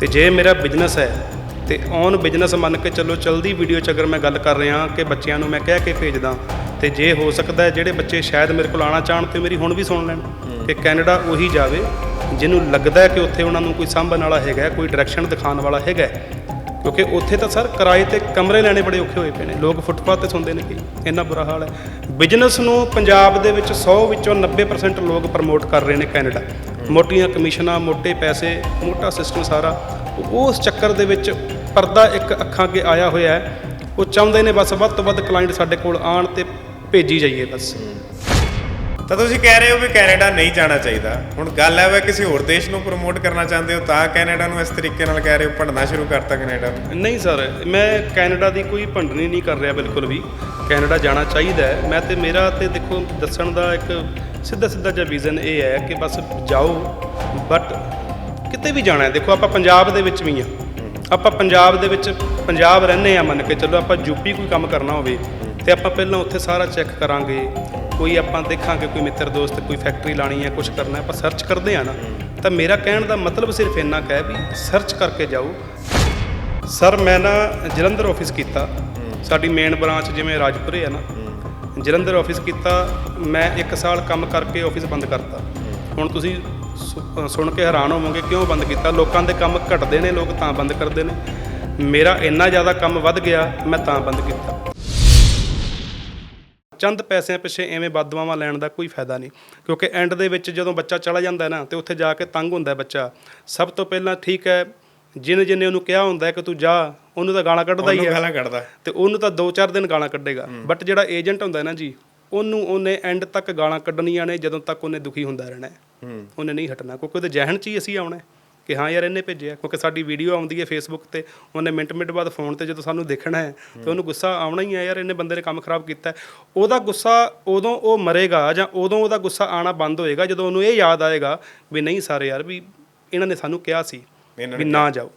ਤੇ ਜੇ ਮੇਰਾ ਬਿਜ਼ਨਸ ਹੈ ਤੇ ਔਨ ਬਿਜ਼ਨਸ ਮੰਨ ਕੇ ਚੱਲੋ ਚਲਦੀ ਵੀਡੀਓ 'ਚ ਅਗਰ ਮੈਂ ਗੱਲ ਕਰ ਰਿਹਾ ਕਿ ਬੱਚਿਆਂ ਨੂੰ ਮੈਂ ਕਹਿ ਕੇ ਭੇਜਦਾ ਤੇ ਜੇ ਹੋ ਸਕਦਾ ਜਿਹੜੇ ਬੱਚੇ ਸ਼ਾਇਦ ਮੇਰੇ ਕੋਲ ਆਉਣਾ ਚਾਹਣ ਤੇ ਮੇਰੀ ਹੁਣ ਵੀ ਸੁਣ ਲੈਣ ਕਿ ਕੈਨੇਡਾ ਉਹੀ ਜਾਵੇ ਜਿਹਨੂੰ ਲੱਗਦਾ ਹੈ ਕਿ ਉੱਥੇ ਉਹਨਾਂ ਨੂੰ ਕੋਈ ਸਾਂਭਣ ਵਾਲਾ ਹੈਗਾ ਕੋਈ ਡਾਇਰੈਕਸ਼ਨ ਦਿਖਾਉਣ ਵਾਲਾ ਹੈਗਾ ਕਿਉਂਕਿ ਉੱਥੇ ਤਾਂ ਸਰ ਕਿਰਾਏ ਤੇ ਕਮਰੇ ਲੈਣੇ ਬੜੇ ਔਖੇ ਹੋਏ ਪਏ ਨੇ ਲੋਕ ਫੁੱਟਪਾਥ ਤੇ ਸੌਂਦੇ ਨੇ ਕਈ ਇੰਨਾ ਬੁਰਾ ਹਾਲ ਹੈ। ਬਿਜ਼ਨਸ ਨੂੰ ਪੰਜਾਬ ਦੇ ਵਿੱਚ 100 ਵਿੱਚੋਂ 90% ਲੋਕ ਪ੍ਰਮੋਟ ਕਰ ਰਹੇ ਨੇ ਕੈਨੇਡਾ। ਮੋਟੀਆਂ ਕਮਿਸ਼ਨਾਂ ਮੋٹے ਪੈਸੇ ਮੋਟਾ ਸਿਸਟਮ ਸਾਰਾ ਉਸ ਚੱਕਰ ਦੇ ਵਿੱਚ ਪਰਦਾ ਇੱਕ ਅੱਖਾਂ ਅੱਗੇ ਆਇਆ ਹੋਇਆ ਹੈ। ਉਹ ਚਾਹੁੰਦੇ ਨੇ ਬਸ ਵੱਧ ਤੋਂ ਵੱਧ ਕਲਾਇੰਟ ਸਾਡੇ ਕੋਲ ਆਣ ਤੇ ਭੇਜੀ ਜਾਈਏ ਬਸ। ਤਾਂ ਤੁਸੀਂ ਕਹਿ ਰਹੇ ਹੋ ਵੀ ਕੈਨੇਡਾ ਨਹੀਂ ਜਾਣਾ ਚਾਹੀਦਾ। ਹੁਣ ਗੱਲ ਹੈ ਵਾ ਕਿਸੇ ਹੋਰ ਦੇਸ਼ ਨੂੰ ਪ੍ਰਮੋਟ ਕਰਨਾ ਚਾਹੁੰਦੇ ਹੋ ਤਾਂ ਕੈਨੇਡਾ ਨੂੰ ਇਸ ਤਰੀਕੇ ਨਾਲ ਕਹਿ ਰਹੇ ਹੋ ਭੰਡਣਾ ਸ਼ੁਰੂ ਕਰਤਾ ਕੈਨੇਡਾ ਨਹੀਂ ਸਰ ਮੈਂ ਕੈਨੇਡਾ ਦੀ ਕੋਈ ਭੰਡਣੀ ਨਹੀਂ ਕਰ ਰਿਹਾ ਬਿਲਕੁਲ ਵੀ। ਕੈਨੇਡਾ ਜਾਣਾ ਚਾਹੀਦਾ ਹੈ। ਮੈਂ ਤੇ ਮੇਰਾ ਤੇ ਦੇਖੋ ਦੱਸਣ ਦਾ ਇੱਕ ਸਿੱਧਾ ਸਿੱਧਾ ਜਿਹਾ ਵਿਜ਼ਨ ਇਹ ਹੈ ਕਿ ਬਸ ਜਾਓ ਬਟ ਕਿਤੇ ਵੀ ਜਾਣਾ ਹੈ, ਦੇਖੋ ਆਪਾਂ ਪੰਜਾਬ ਦੇ ਵਿੱਚ ਵੀ ਆ ਆਪਾਂ ਪੰਜਾਬ ਦੇ ਵਿੱਚ, ਪੰਜਾਬ ਰਹਿੰਦੇ ਆ ਮੰਨ ਕੇ ਚੱਲੋ, ਆਪਾਂ ਯੂਪੀ ਕੋਈ ਕੰਮ ਕਰਨਾ ਹੋਵੇ, ਤੇ ਆਪਾਂ ਪਹਿਲਾਂ ਉੱਥੇ ਸਾਰਾ ਚੈੱਕ ਕਰਾਂਗੇ। ਕੋਈ ਆਪਾਂ ਦੇਖਾਂਗੇ, ਕੋਈ ਮਿੱਤਰ, ਦੋਸਤ, ਕੋਈ ਫੈਕਟਰੀ ਲਾਣੀ ਹੈ ਕੁਝ ਕਰਨਾ ਆਪਾਂ ਸਰਚ ਕਰਦੇ ਆ ਨਾ। ਤਾਂ ਮੇਰਾ ਕਹਿਣ ਦਾ ਮਤਲਬ ਸਿਰਫ ਇੰਨਾ ਕੁ ਹੈ ਵੀ ਸਰਚ ਕਰਕੇ ਜਾਓ। ਸਰ, ਮੈਂ ਨਾ ਜਲੰਧਰ ਆਫਿਸ ਕੀਤਾ। ਸਾਡੀ ਮੇਨ ਬ੍ਰਾਂਚ ਜਿਵੇਂ ਰਾਜਪੁਰੇ ਆ ਨਾ। ਜਲੰਧਰ ਆਫਿਸ ਕੀਤਾ, ਮੈਂ 1 ਸਾਲ ਕੰਮ ਕਰਕੇ ਆਫਿਸ ਬੰਦ ਕਰਤਾ। ਹੁਣ ਤੁਸੀਂ ਸੁ- ਸੁਣ ਕੇ ਹੈਰਾਨ ਹੋਵੋਗੇ ਕਿਉਂ ਬੰਦ ਕੀਤਾ? ਲੋਕਾਂ ਦੇ ਕੰਮ ਘਟਦੇ ਨੇ, ਲੋਕ ਤਾਂ ਬੰਦ ਕਰਦੇ ਨੇ। ਮੇਰਾ ਇੰਨਾ ਜ਼ਿਆਦਾ ਕੰਮ ਵੱਧ ਗਿਆ, ਮੈਂ ਤਾਂ ਬੰਦ ਕੀਤਾ। ਚੰਦ ਪੈਸਿਆਂ ਪਿੱਛੇ ਐਵੇਂ ਬਦਦੁਆਵਾਂ ਲੈਣ ਦਾ ਕੋਈ ਫਾਇਦਾ ਨਹੀਂ, ਕਿਉਂਕਿ ਐਂਡ ਦੇ ਵਿੱਚ ਜਦੋਂ ਬੱਚਾ ਚਲਾ ਜਾਂਦਾ ਹੈ ਨਾ, ਤੇ ਉੱਥੇ ਜਾ ਕੇ ਤੰਗ ਹੁੰਦਾ ਹੈ ਬੱਚਾ। ਸਭ ਤੋਂ ਪਹਿਲਾਂ ਠੀਕ ਹੈ ਜਿਨੇ ਜਿਨੇ ਉਹਨੂੰ ਕਿਹਾ ਹੁੰਦਾ ਕਿ ਤੂੰ ਜਾ ਉਹਨੂੰ ਤਾਂ ਗਾਲਾਂ ਕੱਢਦਾ ਹੀ ਉਹਨੂੰ ਹੈ ਗਾਲਾਂ ਕੱਢਦਾ। ਤੇ ਉਹਨੂੰ ਤਾਂ 2-4 ਦਿਨ ਗਾਲਾਂ ਕੱਢੇਗਾ। ਬਟ ਜਿਹੜਾ ਏਜੰਟ ਹੁੰਦਾ ਹੈ ਨਾ ਜੀ ਉਹਨੂੰ ਉਹਨੇ ਐਂਡ ਤੱਕ ਗਾਲਾਂ ਕੱਢਣੀਆਂ ਨੇ ਜਦੋਂ ਤੱਕ ਉਹਨੇ ਦੁਖੀ ਹੁੰਦਾ ਰਹਿਣਾ। ਹੈ। ਉਹਨੇ ਨਹੀਂ ਹਟਣਾ। ਕਿਉਂਕਿ ਉਹਦੇ ਜਹਿਨ 'ਚ ਹੀ ਅਸੀਂ ਆਉਣਾ ਕਿ ਹਾਂ ਯਾਰ ਇਹਨੇ ਭੇਜਿਆ। ਕਿਉਂਕਿ ਸਾਡੀ ਵੀਡੀਓ ਆਉਂਦੀ ਹੈ ਫੇਸਬੁੱਕ ਤੇ। ਉਹਨੇ ਮਿੰਟ ਮਿੰਟ ਬਾਅਦ ਫੋਨ ਤੇ ਜਦੋਂ ਸਾਨੂੰ ਦੇਖਣਾ ਹੈ ਤੇ ਉਹਨੂੰ ਗੁੱਸਾ ਆਉਣਾ ਹੀ ਹੈ ਯਾਰ ਇਹਨੇ ਬੰਦੇ ਨੇ ਕੰਮ ਖਰਾਬ ਕੀਤਾ। ਉਹਦਾ ਗੁੱਸਾ ਉਦੋਂ ਉਹ ਮਰੇਗਾ ਜਾਂ ਉਦੋਂ ਉਹਦਾ ਗੁੱਸਾ ਆਣਾ ਬੰਦ ਹੋਏਗਾ ਜਦੋਂ ਉਹਨੂੰ ਇਹ ਯਾਦ ਆਏਗਾ ਵੀ ਨਹੀਂ ਸਾਰੇ ਯਾਰ ਵੀ ਇਹਨਾਂ ਨੇ ਸਾਨੂੰ ਕਿਹਾ ਸੀ। ਵੀ ਨਾ ਜਾਓ।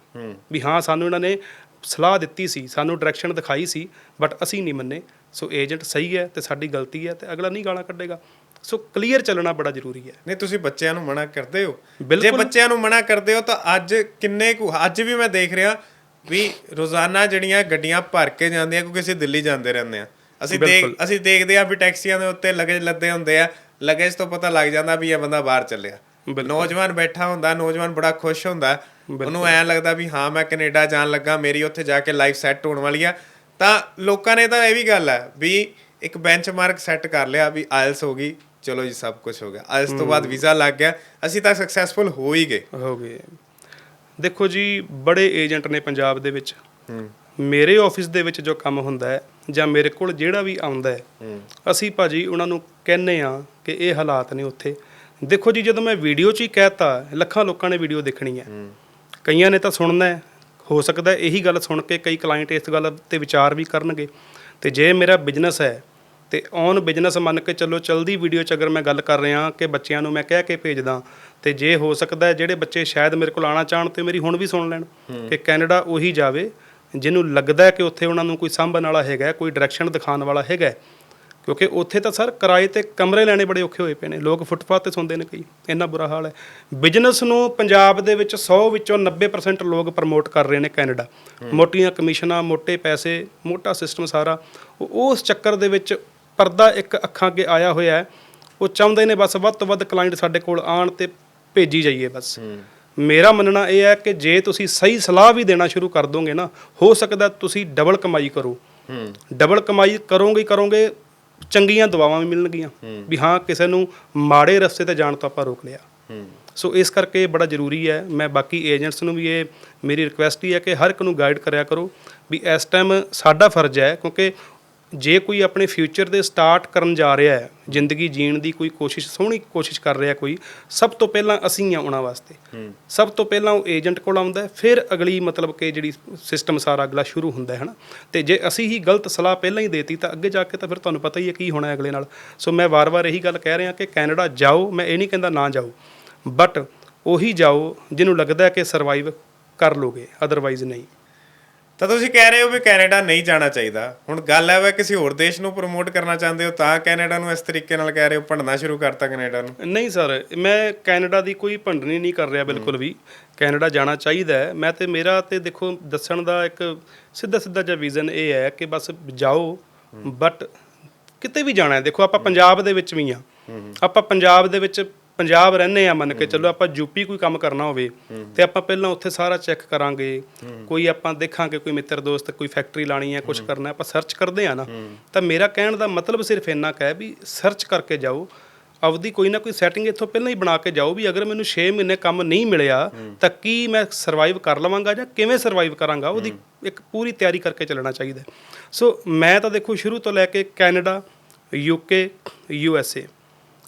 ਵੀ ਹਾਂ ਸਾਨੂੰ ਇਹਨਾਂ ਨੇ ਸਲਾਹ ਦਿੱਤੀ ਸੀ ਸਾਨੂੰ ਡਾਇਰੈਕਸ਼ਨ ਦਿਖਾਈ ਸੀ ਬਟ ਅਸੀਂ ਨਹੀਂ ਮੰਨੇ। ਸੋ ਏਜੰਟ ਸਹੀ ਹੈ ਤੇ ਸਾਡੀ ਗਲਤੀ ਹੈ ਤੇ ਅਗਲਾ ਨਹੀਂ ਗਾਲਾਂ ਕੱਢੇਗਾ। ਸੋ ਕਲੀਅਰ ਚੱਲਣਾ ਬੜਾ ਜ਼ਰੂਰੀ ਹੈ। ਨਹੀਂ ਤੁਸੀਂ ਬੱਚਿਆਂ ਨੂੰ ਮਨਾ ਕਰਦੇ ਹੋ। ਜੇ। ਬੱਚਿਆਂ ਨੂੰ ਮਨਾ ਕਰਦੇ ਹੋ ਤਾਂ ਅੱਜ ਕਿੰਨੇ ਕੁ ਅੱਜ ਵੀ ਮੈਂ ਦੇਖ ਰਿਹਾ ਵੀ ਰੋਜ਼ਾਨਾ ਜਿਹੜੀਆਂ ਗੱਡੀਆਂ ਭਰ ਕੇ ਜਾਂਦੀਆਂ ਕਿਉਂਕਿ ਅਸੀਂ ਦਿੱਲੀ ਜਾਂਦੇ ਰਹਿੰਦੇ ਆ ਅਸੀਂ ਦੇਖ ਅਸੀਂ ਦੇਖਦੇ ਆ ਵੀ ਟੈਕਸੀਆਂ ਦੇ ਉੱਤੇ ਲਗੇਜ ਲੱਦੇ ਹੁੰਦੇ ਆ ਲਗੇਜ ਤੋਂ ਪਤਾ ਲੱਗ ਜਾਂਦਾ ਵੀ ਇਹ ਬੰਦਾ ਬਾਹਰ ਚੱਲਿਆ। ਨੌਜਵਾਨ ਬੈਠਾ ਹੁੰਦਾ ਨੌਜਵਾਨ ਬੜਾ ਖੁਸ਼ ਹੁੰਦਾ ਉਹਨੂੰ ਐਂ ਲੱਗਦਾ ਵੀ ਹਾਂ ਮੈਂ ਕੈਨੇਡਾ ਜਾਣ ਲੱਗਾ ਮੇਰੀ ਉੱਥੇ ਜਾ ਕੇ ਲਾਈਫ ਸੈੱਟ ਹੋਣ ਵਾਲੀ ਆ। ਤਾਂ ਲੋਕਾਂ ਨੇ ਤਾਂ ਇਹ ਵੀ ਗੱਲ ਹੈ ਵੀ ਇੱਕ ਬੈਂਚਮਾਰਕ ਸੈੱਟ ਕਰ ਲਿਆ ਵੀ ਆਇਲਸ ਹੋ ਗਈ। ਚਲੋ ਜੀ ਸਭ ਕੁਝ ਹੋ ਗਿਆ। ਆਇਲਸ ਤੋਂ ਬਾਅਦ ਵੀਜ਼ਾ ਲੱਗ ਗਿਆ। ਅਸੀਂ ਤਾਂ ਸਕਸੈਸਫੁਲ ਹੋ ਹੀ ਗਏ। ਹੋ ਗਏ। ਦੇਖੋ ਜੀ ਬੜੇ ਏਜੰਟ ਨੇ ਪੰਜਾਬ ਦੇ ਵਿੱਚ। ਮੇਰੇ ਆਫਿਸ ਦੇ ਵਿੱਚ ਜੋ ਕੰਮ ਹੁੰਦਾ ਹੈ ਜਾਂ ਮੇਰੇ ਕੋਲ ਜਿਹੜਾ ਵੀ ਆਉਂਦਾ ਹੈ ਅਸੀਂ ਭਾਜੀ ਉਹਨਾਂ ਨੂੰ ਕਹਿੰਨੇ ਆ ਕਿ ਇਹ ਹਾਲਾਤ ਨੇ ਉੱਥੇ। ਦੇਖੋ ਜੀ ਜਦੋਂ ਮੈਂ ਵੀਡੀਓ 'ਚ ਹੀ ਕਹਿਤਾ ਲੱਖਾਂ ਲੋਕਾਂ ਨੇ ਵੀਡੀਓ ਦੇਖਣੀ ਹੈ। ਕਈਆਂ ਨੇ ਤਾਂ ਸੁਣਨਾ ਹੈ ਸਕਦਾ ਹੈ ਇਹੀ ਗੱਲ ਸੁਣ ਕੇ ਕਈ ਕਲਾਇੰਟ ਇਸ ਗੱਲ ਤੇ ਵਿਚਾਰ ਵੀ ਕਰਨਗੇ। ਤੇ ਜੇ ਮੇਰਾ ਬਿਜ਼ਨਸ ਹੈ ਤੇ ਔਨ ਬਿਜ਼ਨਸ ਮੰਨ ਕੇ ਚੱਲੋ ਚਲਦੀ ਵੀਡੀਓ 'ਚ ਅਗਰ ਮੈਂ ਗੱਲ ਕਰ ਰਿਹਾ ਕਿ ਬੱਚਿਆਂ ਨੂੰ ਮੈਂ ਕਹਿ ਕੇ ਭੇਜਦਾ ਤੇ ਜੇ ਹੋ ਸਕਦਾ ਜਿਹੜੇ ਬੱਚੇ ਸ਼ਾਇਦ ਮੇਰੇ ਕੋਲ ਆਉਣਾ ਚਾਹਣ ਤੇ ਮੇਰੀ ਹੁਣ ਵੀ ਸੁਣ ਲੈਣ ਕਿ ਕੈਨੇਡਾ ਉਹੀ ਜਾਵੇ ਜਿਹਨੂੰ ਲੱਗਦਾ ਕਿ ਉੱਥੇ ਉਹਨਾਂ ਨੂੰ ਕੋਈ ਸਾਂਭਣ ਵਾਲਾ ਹੈਗਾ ਕੋਈ ਡਾਇਰੈਕਸ਼ਨ ਦਿਖਾਉਣ ਵਾਲਾ ਹੈਗਾ ਕਿਉਂਕਿ ਉੱਥੇ ਤਾਂ ਸਰ ਕਿਰਾਏ ਤੇ ਕਮਰੇ ਲੈਣੇ ਬੜੇ ਔਖੇ ਹੋਏ ਪਏ ਨੇ ਲੋਕ ਫੁੱਟਪਾਥ ਤੇ ਸੌਂਦੇ ਨੇ ਕਈ ਇੰਨਾ ਬੁਰਾ ਹਾਲ ਹੈ। ਬਿਜ਼ਨਸ ਨੂੰ ਪੰਜਾਬ ਦੇ ਵਿੱਚ 100 ਵਿੱਚੋਂ 90% ਲੋਕ ਪ੍ਰਮੋਟ ਕਰ ਰਹੇ ਨੇ ਕੈਨੇਡਾ ਮੋਟੀਆਂ ਕਮਿਸ਼ਨਾਂ ਮੋٹے ਪੈਸੇ ਮੋਟਾ ਸਿਸਟਮ ਸਾਰਾ ਉਹ- ਉਸ ਚੱਕਰ ਦੇ ਵਿੱਚ ਪਰਦਾ ਇੱਕ ਅੱਖਾਂ ਅੱਗੇ ਆਇਆ ਹੋਇਆ ਹੈ। ਉਹ ਚਾਹੁੰਦੇ ਨੇ ਬਸ ਵੱਧ ਤੋਂ ਵੱਧ ਕਲਾਇੰਟ ਸਾਡੇ ਕੋਲ ਆਣ ਤੇ ਭੇਜੀ ਜਾਈਏ ਬਸ। ਮੇਰਾ ਮੰਨਣਾ ਇਹ ਹੈ ਕਿ ਜੇ ਤੁਸੀਂ ਸਹੀ ਸਲਾਹ ਵੀ ਦੇਣਾ ਸ਼ੁਰੂ ਕਰ ਦੋਗੇ ਨਾ ਹੋ ਸਕਦਾ ਤੁਸੀਂ ਡਬਲ ਕਮਾਈ ਕਰੋ। ਡਬਲ ਕਮਾਈ ਕਰੋਗੇ ਕਰੋਗੇ ਚੰਗੀਆਂ ਦੁਆਵਾਂ ਵੀ ਮਿਲਣਗੀਆਂ। ਵੀ ਹਾਂ ਕਿਸੇ ਨੂੰ ਮਾੜੇ ਰਸਤੇ ਤੇ ਜਾਣ ਤੋਂ ਆਪਾਂ ਰੋਕ ਲਿਆ। ਸੋ ਇਸ ਕਰਕੇ ਬੜਾ ਜ਼ਰੂਰੀ ਹੈ। ਮੈਂ ਬਾਕੀ ਏਜੰਟਸ ਨੂੰ ਵੀ ਇਹ ਮੇਰੀ ਰਿਕੁਐਸਟ ਹੀ ਹੈ ਕਿ ਹਰ ਇੱਕ ਨੂੰ ਗਾਈਡ ਕਰਿਆ ਕਰੋ ਵੀ ਇਸ ਟਾਈਮ ਸਾਡਾ ਫਰਜ਼ ਹੈ ਕਿਉਂਕਿ ਜੇ ਕੋਈ ਆਪਣੇ ਫਿਊਚਰ ਦੇ ਸਟਾਰਟ ਕਰਨ ਜਾ ਰਿਹਾ ਹੈ ਜ਼ਿੰਦਗੀ ਜੀਣ ਦੀ ਕੋਈ ਕੋਸ਼ਿਸ਼ ਸੋਹਣੀ ਕੋਸ਼ਿਸ਼ ਕਰ ਰਿਹਾ ਕੋਈ ਸਭ ਤੋਂ ਪਹਿਲਾਂ ਅਸੀਂ ਆ ਉਹਨਾਂ ਵਾਸਤੇ। ਸਭ ਤੋਂ ਪਹਿਲਾਂ ਉਹ ਏਜੰਟ ਕੋਲ ਆਉਂਦਾ ਫਿਰ ਅਗਲੀ ਮਤਲਬ ਕਿ ਜਿਹੜੀ ਸਿਸਟਮ ਸਾਰਾ ਅਗਲਾ ਸ਼ੁਰੂ ਹੁੰਦਾ ਹੈ ਹਨਾ? ਤੇ ਜੇ ਅਸੀਂ ਹੀ ਗਲਤ ਸਲਾਹ ਪਹਿਲਾਂ ਹੀ ਦੇਤੀ ਤਾਂ ਅੱਗੇ ਜਾ ਕੇ ਤਾਂ ਫਿਰ ਤੁਹਾਨੂੰ ਪਤਾ ਹੀ ਹੈ ਕੀ ਹੋਣਾ ਹੈ ਅਗਲੇ ਨਾਲ। ਸੋ ਮੈਂ ਵਾਰ-ਵਾਰ ਇਹੀ ਗੱਲ ਕਹਿ ਰਿਹਾ ਕਿ ਕੈਨੇਡਾ ਜਾਓ ਮੈਂ ਇਹ ਨਹੀਂ ਕਹਿੰਦਾ ਨਾ ਜਾਓ ਬਟ ਉਹੀ ਜਾਓ ਜਿਹਨੂੰ ਲੱਗਦਾ ਹੈ ਕਿ ਸਰਵਾਈਵ ਕਰ ਲੋਗੇ ਅਦਰਵਾਈਜ਼ ਨਹੀਂ। ਤਾਂ ਤੁਸੀਂ ਕਹਿ ਰਹੇ ਹੋ ਵੀ ਕੈਨੇਡਾ ਨਹੀਂ ਜਾਣਾ ਚਾਹੀਦਾ। ਹੁਣ ਗੱਲ ਹੈ ਵਾ ਕਿਸੇ ਹੋਰ ਦੇਸ਼ ਨੂੰ ਪ੍ਰਮੋਟ ਕਰਨਾ ਚਾਹੁੰਦੇ ਹੋ ਤਾਂ ਕੈਨੇਡਾ ਨੂੰ ਇਸ ਤਰੀਕੇ ਨਾਲ ਕਹਿ ਰਹੇ ਹੋ ਭੰਡਣਾ ਸ਼ੁਰੂ ਕਰਤਾ ਕੈਨੇਡਾ ਨੂੰ। ਨਹੀਂ ਸਰ ਮੈਂ ਕੈਨੇਡਾ ਦੀ ਕੋਈ ਭੰਡਣੀ ਨਹੀਂ ਕਰ ਰਿਹਾ ਬਿਲਕੁਲ ਵੀ। ਕੈਨੇਡਾ ਜਾਣਾ ਚਾਹੀਦਾ ਹੈ। ਮੈਂ ਤੇ ਮੇਰਾ ਤੇ ਦੇਖੋ ਦੱਸਣ ਦਾ ਇੱਕ ਸਿੱਧਾ ਸਿੱਧਾ ਜਿਹਾ ਵਿਜ਼ਨ ਇਹ ਹੈ ਕਿ ਬਸ ਜਾਓ ਬਟ ਕਿਤੇ ਵੀ ਜਾਣਾ ਹੈ। ਦੇਖੋ ਆਪਾਂ ਪੰਜਾਬ ਦੇ ਵਿੱਚ ਵੀ ਆ ਆਪਾਂ ਪੰਜਾਬ ਦੇ ਵਿੱਚ ਪੰਜਾਬ ਰਹਿੰਦੇ ਆ ਮੰਨ ਕੇ ਚੱਲੋ ਆਪਾਂ ਯੂਪੀ ਕੋਈ ਕੰਮ ਕਰਨਾ ਹੋਵੇ ਤੇ ਆਪਾਂ ਪਹਿਲਾਂ ਉੱਥੇ ਸਾਰਾ ਚੈੱਕ ਕਰਾਂਗੇ। ਕੋਈ ਆਪਾਂ ਦੇਖਾਂਗੇ ਕੋਈ ਮਿੱਤਰ ਦੋਸਤ ਕੋਈ ਫੈਕਟਰੀ ਲਾਣੀ ਹੈ। ਕੁਝ ਕਰਨਾ ਆਪਾਂ ਸਰਚ ਕਰਦੇ ਆ ਨਾ। ਤਾਂ ਮੇਰਾ ਕਹਿਣ ਦਾ ਮਤਲਬ ਸਿਰਫ ਇੰਨਾ ਕੁ ਹੈ ਵੀ ਸਰਚ ਕਰਕੇ ਜਾਓ। ਆਪਦੀ ਕੋਈ ਨਾ ਕੋਈ ਸੈਟਿੰਗ ਇੱਥੋਂ ਪਹਿਲਾਂ ਹੀ ਬਣਾ ਕੇ ਜਾਓ ਵੀ ਅਗਰ ਮੈਨੂੰ 6 ਮਹੀਨੇ ਕੰਮ ਨਹੀਂ ਮਿਲਿਆ ਤਾਂ ਕੀ ਮੈਂ ਸਰਵਾਈਵ ਕਰ ਲਵਾਂਗਾ ਜਾਂ ਕਿਵੇਂ ਸਰਵਾਈਵ ਕਰਾਂਗਾ? ਉਹਦੀ ਇੱਕ ਪੂਰੀ ਤਿਆਰੀ ਕਰਕੇ ਚੱਲਣਾ ਚਾਹੀਦਾ। ਸੋ ਮੈਂ ਤਾਂ ਦੇਖੋ ਸ਼ੁਰੂ ਤੋਂ ਲੈ ਕੇ Canada UK U S A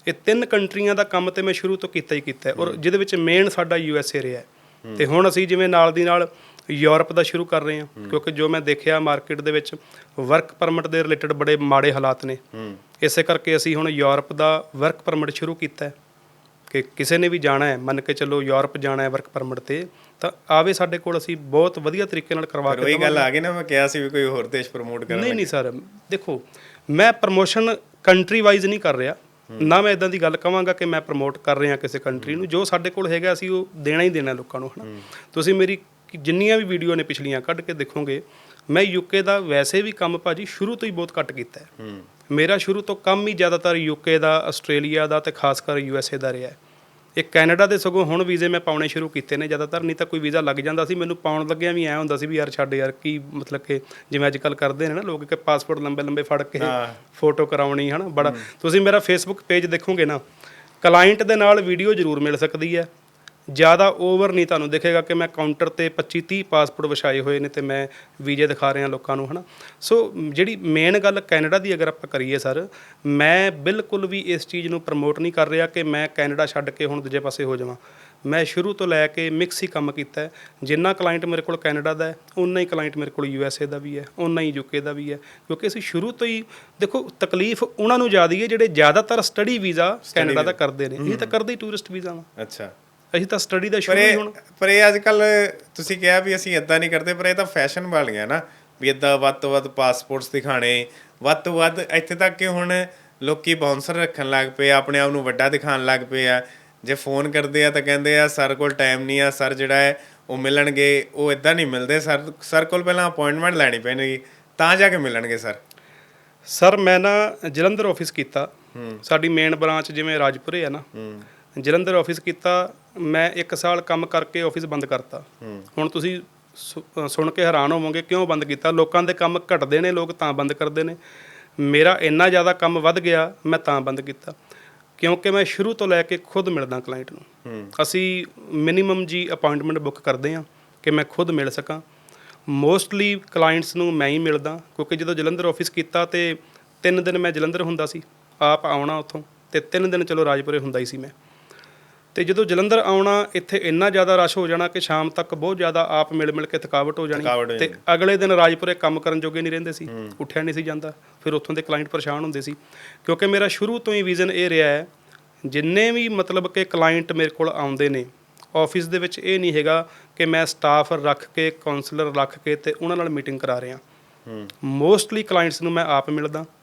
ਇਹ ਤਿੰਨ ਕੰਟਰੀਆਂ ਦਾ ਕੰਮ ਤੇ ਮੈਂ ਸ਼ੁਰੂ ਤੋਂ ਕੀਤਾ ਹੀ ਕੀਤਾ ਔਰ ਜਿਹਦੇ ਵਿੱਚ ਮੇਨ ਸਾਡਾ ਯੂ ਐਸ ਏ ਰਿਹਾ ਤੇ ਹੁਣ ਅਸੀਂ ਜਿਵੇਂ ਨਾਲ ਦੀ ਨਾਲ ਯੂਰਪ ਦਾ ਸ਼ੁਰੂ ਕਰ ਰਹੇ ਹਾਂ। ਕਿਉਂਕਿ ਜੋ ਮੈਂ ਦੇਖਿਆ ਮਾਰਕੀਟ ਦੇ ਵਿੱਚ ਵਰਕ ਪਰਮਿਟ ਦੇ ਰਿਲੇਟਡ ਬੜੇ ਮਾੜੇ ਹਾਲਾਤ ਨੇ। ਇਸੇ ਕਰਕੇ ਅਸੀਂ ਹੁਣ ਯੂਰਪ ਦਾ ਵਰਕ ਪਰਮਿਟ ਸ਼ੁਰੂ ਕੀਤਾ ਹੈ। ਕਿ ਕਿਸੇ ਨੇ ਵੀ ਜਾਣਾ ਹੈ ਮੰਨ ਕੇ ਚੱਲੋ ਯੂਰਪ ਜਾਣਾ ਹੈ ਵਰਕ ਪਰਮਿਟ ਤੇ ਤਾਂ ਆਵੇ ਸਾਡੇ ਕੋਲ ਅਸੀਂ ਬਹੁਤ ਵਧੀਆ ਤਰੀਕੇ ਨਾਲ ਕਰਵਾ ਕੇ ਉਹੀ ਗੱਲ ਆ ਗਈ ਨਾ ਮੈਂ ਕਿਹਾ ਸੀ ਵੀ ਕੋਈ ਹੋਰ ਦੇਸ਼ ਪ੍ਰਮੋਟ ਕਰਨ ਨਹੀਂ ਨਹੀਂ ਸਰ ਦੇਖੋ ਮੈਂ ਪ੍ਰਮੋਸ਼ਨ ਕੰਟਰੀ ਵਾਈਜ਼ ਨਹੀਂ ਕਰ ਰਿਹਾ। ਨਾ ਮੈਂ ਇਦਾਂ ਦੀ ਗੱਲ ਕਵਾਂਗਾ ਕਿ ਮੈਂ ਪ੍ਰਮੋਟ ਕਰ ਰਿਹਾ ਕਿਸੇ ਕੰਟਰੀ ਨੂੰ ਜੋ ਸਾਡੇ ਕੋਲ ਹੈਗਾ ਅਸੀਂ ਉਹ ਦੇਣਾ ਹੀ ਦੇਣਾ ਲੋਕਾਂ ਨੂੰ ਹਨਾ? ਤੁਸੀਂ ਮੇਰੀ ਜਿੰਨੀਆਂ ਵੀ ਵੀਡੀਓ ਨੇ ਪਿਛਲੀਆਂ ਕੱਢ ਕੇ ਦੇਖੋਗੇ ਮੈਂ ਯੂਕੇ ਦਾ ਵੈਸੇ ਵੀ ਕੰਮ ਭਾਜੀ ਸ਼ੁਰੂ ਤੋਂ ਹੀ ਬਹੁਤ ਘੱਟ ਕੀਤਾ ਹੈ। ਮੇਰਾ ਸ਼ੁਰੂ ਤੋਂ ਕੰਮ ਹੀ ਜ਼ਿਆਦਾਤਰ ਯੂਕੇ ਦਾ ਆਸਟ੍ਰੇਲੀਆ ਦਾ ਤੇ ਖਾਸ ਕਰ ਯੂਐਸਏ ਦਾ ਰਿਹਾ ਹੈ। ਇਹ ਕੈਨੇਡਾ ਦੇ ਸਗੋਂ ਹੁਣ ਵੀਜ਼ੇ ਮੈਂ ਪਾਉਣੇ ਸ਼ੁਰੂ ਕੀਤੇ ਨੇ ਜ਼ਿਆਦਾਤਰ ਨਹੀਂ ਤਾਂ ਕੋਈ ਵੀਜ਼ਾ ਲੱਗ ਜਾਂਦਾ ਸੀ ਮੈਨੂੰ ਪਾਉਣ ਲੱਗਿਆ ਵੀ ਐ ਹੁੰਦਾ ਸੀ ਵੀ ਯਾਰ ਛੱਡ ਯਾਰ ਕੀ ਮਤਲਬ ਕਿ ਜਿਵੇਂ ਅੱਜ ਕੱਲ ਕਰਦੇ ਨੇ ਨਾ ਲੋਕ ਕਿ ਪਾਸਪੋਰਟ ਲੰਬੇ ਲੰਬੇ ਫੜ ਕੇ ਫੋਟੋ ਕਰਾਉਣੀ ਹਨਾ ਬੜਾ ਤੁਸੀਂ ਮੇਰਾ ਫੇਸਬੁੱਕ ਪੇਜ ਦੇਖੋਗੇ ਨਾ ਕਲਾਇੰਟ ਦੇ ਨਾਲ ਵੀਡੀਓ ਜ਼ਰੂਰ ਮਿਲ ਸਕਦੀ ਹੈ। ਜ਼ਿਆਦਾ ਓਵਰ ਨਹੀਂ ਤੁਹਾਨੂੰ ਦਿਖੇਗਾ ਕਿ ਮੈਂ ਕਾਊਂਟਰ ਤੇ 25 30 ਪਾਸਪੋਰਟ ਵਿਛਾਏ ਹੋਏ ਨੇ ਤੇ ਮੈਂ ਵੀਜ਼ੇ ਦਿਖਾ ਰਿਹਾ ਲੋਕਾਂ ਨੂੰ ਹਨਾ? ਸੋ ਜਿਹੜੀ ਮੇਨ ਗੱਲ ਕੈਨੇਡਾ ਦੀ ਅਗਰ ਆਪਾਂ ਕਰੀਏ ਸਰ ਮੈਂ ਬਿਲਕੁਲ ਵੀ ਇਸ ਚੀਜ਼ ਨੂੰ ਪ੍ਰਮੋਟ ਨਹੀਂ ਕਰ ਰਿਹਾ ਕਿ ਮੈਂ ਕੈਨੇਡਾ ਛੱਡ ਕੇ ਹੁਣ ਦੂਜੇ ਪਾਸੇ ਹੋ ਜਾਵਾਂ। ਮੈਂ ਸ਼ੁਰੂ ਤੋਂ ਲੈ ਕੇ ਮਿਕਸ ਹੀ ਕੰਮ ਕੀਤਾ ਜਿੰਨਾ ਕਲਾਇੰਟ ਮੇਰੇ ਕੋਲ ਕੈਨੇਡਾ ਦਾ ਹੈ ਉਨਾ ਹੀ ਕਲਾਇੰਟ ਮੇਰੇ ਕੋਲ ਯੂਐਸਏ ਦਾ ਵੀ ਹੈ ਉਨਾ ਹੀ ਯੂਕੇ ਦਾ ਵੀ ਹੈ। ਕਿਉਂਕਿ ਅਸੀਂ ਸ਼ੁਰੂ ਤੋਂ ਹੀ ਦੇਖੋ ਤਕਲੀਫ ਉਹਨਾਂ ਨੂੰ ਜ਼ਿਆਦਾ ਹੀ ਹੈ ਜਿਹੜੇ ਜ਼ਿਆਦਾਤਰ ਸਟੱਡੀ ਵੀਜ਼ਾ ਕੈਨੇਡਾ ਦਾ ਕਰਦੇ ਨੇ। ਇਹ ਤਾਂ ਕਰਦੇ ਹੀ ਟੂਰਿਸਟ ਵੀਜ਼ਾ ਵਾ। ਅੱਛਾ। ਅਸੀਂ ਤਾਂ ਸਟੱਡੀ ਦਾ ਪਰ ਸ਼ੁਰੂ ਹੀ ਇਹ ਹੁਣ। ਪਰ ਇਹ ਅੱਜ ਕੱਲ ਤੁਸੀਂ ਕਿਹਾ ਵੀ ਅਸੀਂ ਇਦਾਂ ਨਹੀਂ ਕਰਦੇ ਪਰ ਇਹ ਤਾਂ ਫੈਸ਼ਨ ਬਣ ਗਿਆ ਨਾ ਵੀ ਇਦਾਂ ਵੱਧ ਤੋਂ ਵੱਧ ਪਾਸਪੋਰਟਸ ਦਿਖਾਣੇ ਵੱਧ ਤੋਂ ਵੱਧ ਇੱਥੇ ਤੱਕ ਕਿ ਹੁਣ ਲੋਕੀ ਬਾਉਂਸਰ ਰੱਖਣ ਲੱਗ ਪਏ ਆ, ਆਪਣੇ ਆਪ ਨੂੰ ਵੱਡਾ ਦਿਖਾਉਣ ਲੱਗ ਪਏ ਆ। ਜੇ ਫੋਨ ਕਰਦੇ ਆ ਤਾਂ ਕਹਿੰਦੇ ਆ ਸਰ ਕੋਲ ਟਾਈਮ ਨਹੀਂ ਆ ਸਰ ਜਿਹੜਾ ਹੈ ਉਹ ਮਿਲਣਗੇ। ਉਹ ਇਦਾਂ ਨਹੀਂ ਮਿਲਦੇ ਸਰ ਸਰ ਕੋਲ ਪਹਿਲਾਂ ਅਪਾਇੰਟਮੈਂਟ ਲੈਣੀ ਪੈਣੀ ਤਾਂ ਜਾ ਕੇ ਮਿਲਣਗੇ ਸਰ। ਸਰ ਮੈਂ ਨਾ ਜਲੰਧਰ ਆਫਿਸ ਕੀਤਾ। ਸਾਡੀ ਮੇਨ ਬ੍ਰਾਂਚ ਜਿਵੇਂ ਰਾਜਪੁਰੇ ਆ ਨਾ ਜਲੰਧਰ ਆਫਿਸ ਕੀਤਾ ਮੈਂ 1 ਸਾਲ ਕੰਮ ਕਰਕੇ ਆਫਿਸ ਬੰਦ ਕਰਤਾ। ਹੁਣ ਤੁਸੀਂ ਸੁ- ਸੁਣ ਕੇ ਹੈਰਾਨ ਹੋਵੋਗੇ ਕਿਉਂ ਬੰਦ ਕੀਤਾ? ਲੋਕਾਂ ਦੇ ਕੰਮ ਘਟਦੇ ਨੇ ਲੋਕ ਤਾਂ ਬੰਦ ਕਰਦੇ ਨੇ। ਮੇਰਾ ਇੰਨਾ ਜ਼ਿਆਦਾ ਕੰਮ ਵੱਧ ਗਿਆ ਮੈਂ ਤਾਂ ਬੰਦ ਕੀਤਾ। ਕਿਉਂਕਿ ਮੈਂ ਸ਼ੁਰੂ ਤੋਂ ਲੈ ਕੇ ਖੁਦ ਮਿਲਦਾ ਕਲਾਇੰਟ ਨੂੰ। ਅਸੀਂ ਮਿਨੀਮਮ ਜੀ ਅਪਾਇੰਟਮੈਂਟ ਬੁੱਕ ਕਰਦੇ ਹਾਂ ਕਿ ਮੈਂ ਖੁਦ ਮਿਲ ਸਕਾਂ। ਮੋਸਟਲੀ ਕਲਾਇੰਟਸ ਨੂੰ ਮੈਂ ਹੀ ਮਿਲਦਾ ਕਿਉਂਕਿ ਜਦੋਂ ਜਲੰਧਰ ਆਫਿਸ ਕੀਤਾ ਤੇ 3 ਦਿਨ ਮੈਂ ਜਲੰਧਰ ਹੁੰਦਾ ਸੀ। ਆਪ ਆਉਣਾ ਉੱਥੋਂ ਤੇ 3 ਦਿਨ ਚਲੋ ਰਾਜਪੁਰੇ ਹੁੰਦਾ ਹੀ ਸੀ ਮੈਂ। ਤੇ ਜਦੋਂ ਜਲੰਧਰ ਆਉਣਾ ਇੱਥੇ ਇੰਨਾ ਜ਼ਿਆਦਾ ਰਸ਼ ਹੋ ਜਾਣਾ ਕਿ ਸ਼ਾਮ ਤੱਕ ਬਹੁਤ ਜ਼ਿਆਦਾ ਆਪ ਮਿਲ ਮਿਲ ਕੇ ਥਕਾਵਟ ਹੋ ਜਾਣੀ। ਤੇ ਅਗਲੇ ਦਿਨ ਰਾਜਪੁਰੇ ਕੰਮ ਕਰਨ ਜੋਗੇ ਨਹੀਂ ਰਹਿੰਦੇ ਸੀ। ਉੱਠਿਆ ਨਹੀਂ ਸੀ ਜਾਂਦਾ। ਫਿਰ ਉੱਥੋਂ ਦੇ ਕਲਾਇੰਟ ਪਰੇਸ਼ਾਨ ਹੁੰਦੇ ਸੀ। ਕਿਉਂਕਿ ਮੇਰਾ ਸ਼ੁਰੂ ਤੋਂ ਹੀ ਵਿਜ਼ਨ ਇਹ ਰਿਹਾ ਹੈ ਜਿੰਨੇ ਵੀ ਮਤਲਬ ਕਿ ਕਲਾਇੰਟ ਮੇਰੇ ਕੋਲ ਆਉਂਦੇ ਨੇ ਆਫਿਸ ਦੇ ਵਿੱਚ ਇਹ ਨਹੀਂ ਹੈਗਾ ਕਿ ਮੈਂ ਸਟਾਫ ਰੱਖ ਕੇ ਕਾਉਂਸਲਰ ਰੱਖ ਕੇ ਤੇ ਉਹਨਾਂ ਨਾਲ ਮੀਟਿੰਗ ਕਰਾ ਰਿਹਾ। ਮੋਸਟਲੀ ਕਲਾਇੰਟਸ ਨੂੰ ਮੈਂ ਆਪ ਮਿਲਦਾ।